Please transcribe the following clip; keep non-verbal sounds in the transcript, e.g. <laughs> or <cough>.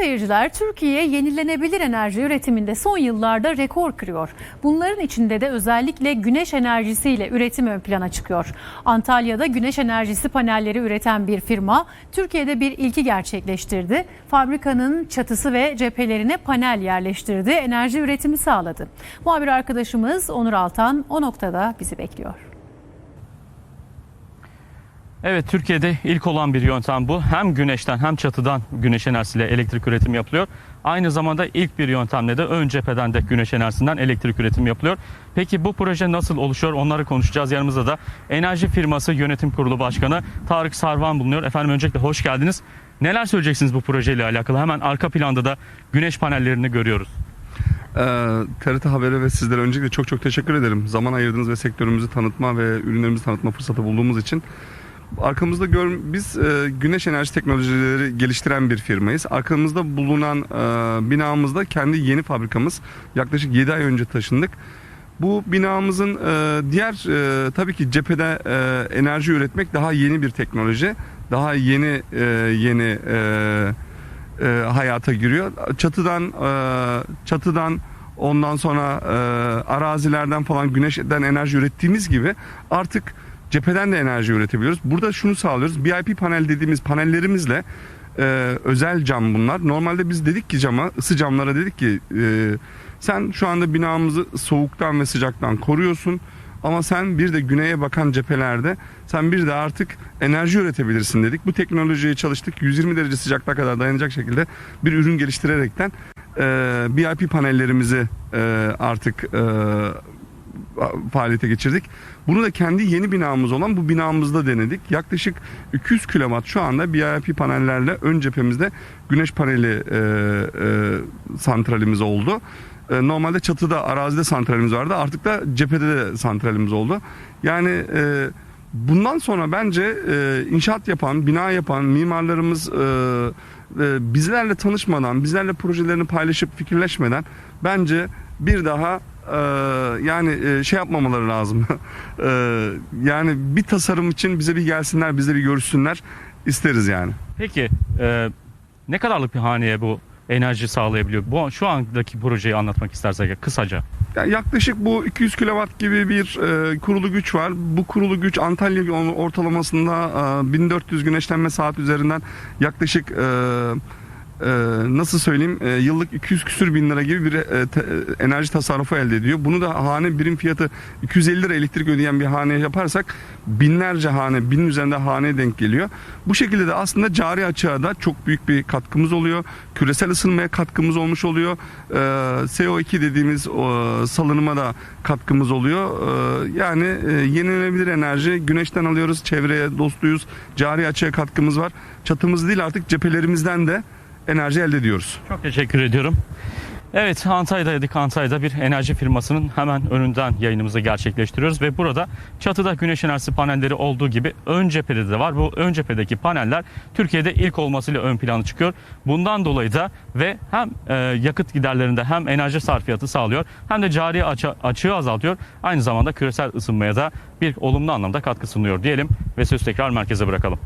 seyirciler, Türkiye yenilenebilir enerji üretiminde son yıllarda rekor kırıyor. Bunların içinde de özellikle güneş enerjisiyle üretim ön plana çıkıyor. Antalya'da güneş enerjisi panelleri üreten bir firma Türkiye'de bir ilki gerçekleştirdi. Fabrikanın çatısı ve cephelerine panel yerleştirdi, enerji üretimi sağladı. Muhabir arkadaşımız Onur Altan o noktada bizi bekliyor. Evet Türkiye'de ilk olan bir yöntem bu. Hem güneşten hem çatıdan güneş enerjisiyle elektrik üretimi yapılıyor. Aynı zamanda ilk bir yöntemle de ön cepheden de güneş enerjisinden elektrik üretimi yapılıyor. Peki bu proje nasıl oluşuyor onları konuşacağız. Yanımızda da Enerji Firması Yönetim Kurulu Başkanı Tarık Sarvan bulunuyor. Efendim öncelikle hoş geldiniz. Neler söyleyeceksiniz bu projeyle alakalı? Hemen arka planda da güneş panellerini görüyoruz. Ee, TRT Haber'e ve sizlere öncelikle çok çok teşekkür ederim. Zaman ayırdığınız ve sektörümüzü tanıtma ve ürünlerimizi tanıtma fırsatı bulduğumuz için. Arkamızda gör, biz e, güneş enerji teknolojileri geliştiren bir firmayız. Arkamızda bulunan e, binamızda kendi yeni fabrikamız. Yaklaşık 7 ay önce taşındık. Bu binamızın e, diğer e, tabii ki cephede e, enerji üretmek daha yeni bir teknoloji. Daha yeni e, yeni e, e, hayata giriyor. Çatıdan e, çatıdan ondan sonra e, arazilerden falan güneşten enerji ürettiğimiz gibi artık cepheden de enerji üretebiliyoruz. Burada şunu sağlıyoruz. VIP panel dediğimiz panellerimizle e, özel cam bunlar. Normalde biz dedik ki cama, ısı camlara dedik ki e, sen şu anda binamızı soğuktan ve sıcaktan koruyorsun. Ama sen bir de güneye bakan cephelerde sen bir de artık enerji üretebilirsin dedik. Bu teknolojiye çalıştık. 120 derece sıcaklığa kadar dayanacak şekilde bir ürün geliştirerekten e, BIP panellerimizi e, artık e, faaliyete geçirdik. Bunu da kendi yeni binamız olan bu binamızda denedik. Yaklaşık 200 kilowatt şu anda BIP panellerle ön cephemizde güneş paneli e, e, santralimiz oldu. E, normalde çatıda arazide santralimiz vardı. Artık da cephede de santralimiz oldu. Yani e, bundan sonra bence e, inşaat yapan, bina yapan mimarlarımız e, e, bizlerle tanışmadan, bizlerle projelerini paylaşıp fikirleşmeden bence bir daha e, yani e, şey yapmamaları lazım. <laughs> E, yani bir tasarım için bize bir gelsinler, bize bir görüşsünler isteriz yani. Peki e, ne kadarlık bir haneye bu enerji sağlayabiliyor? Bu şu andaki projeyi anlatmak istersek kısaca. Yani yaklaşık bu 200 kW gibi bir e, kurulu güç var. Bu kurulu güç Antalya ortalamasında e, 1400 güneşlenme saat üzerinden yaklaşık e, e, nasıl söyleyeyim e, yıllık 200 küsür bin lira gibi bir e, te- e, enerji tasarrufu elde ediyor. Bunu da hane birim fiyatı 250 lira elektrik ödeyen bir haneye yaparsak binlerce hane, binin üzerinde haneye denk geliyor. Bu şekilde de aslında cari açığa da çok büyük bir katkımız oluyor. Küresel ısınmaya katkımız olmuş oluyor. Ee, CO2 dediğimiz o, salınıma da katkımız oluyor. Ee, yani e, yenilenebilir enerji güneşten alıyoruz, çevreye dostuyuz, cari açığa katkımız var. Çatımız değil artık cephelerimizden de enerji elde ediyoruz. Çok teşekkür ediyorum. Evet Antalya'daydık. Antalya'da bir enerji firmasının hemen önünden yayınımızı gerçekleştiriyoruz ve burada çatıda güneş enerjisi panelleri olduğu gibi ön cephede de var. Bu ön cephedeki paneller Türkiye'de ilk olmasıyla ön plana çıkıyor. Bundan dolayı da ve hem e, yakıt giderlerinde hem enerji sarfiyatı sağlıyor hem de cari açı- açığı azaltıyor. Aynı zamanda küresel ısınmaya da bir olumlu anlamda katkı sunuyor diyelim ve sözü tekrar merkeze bırakalım.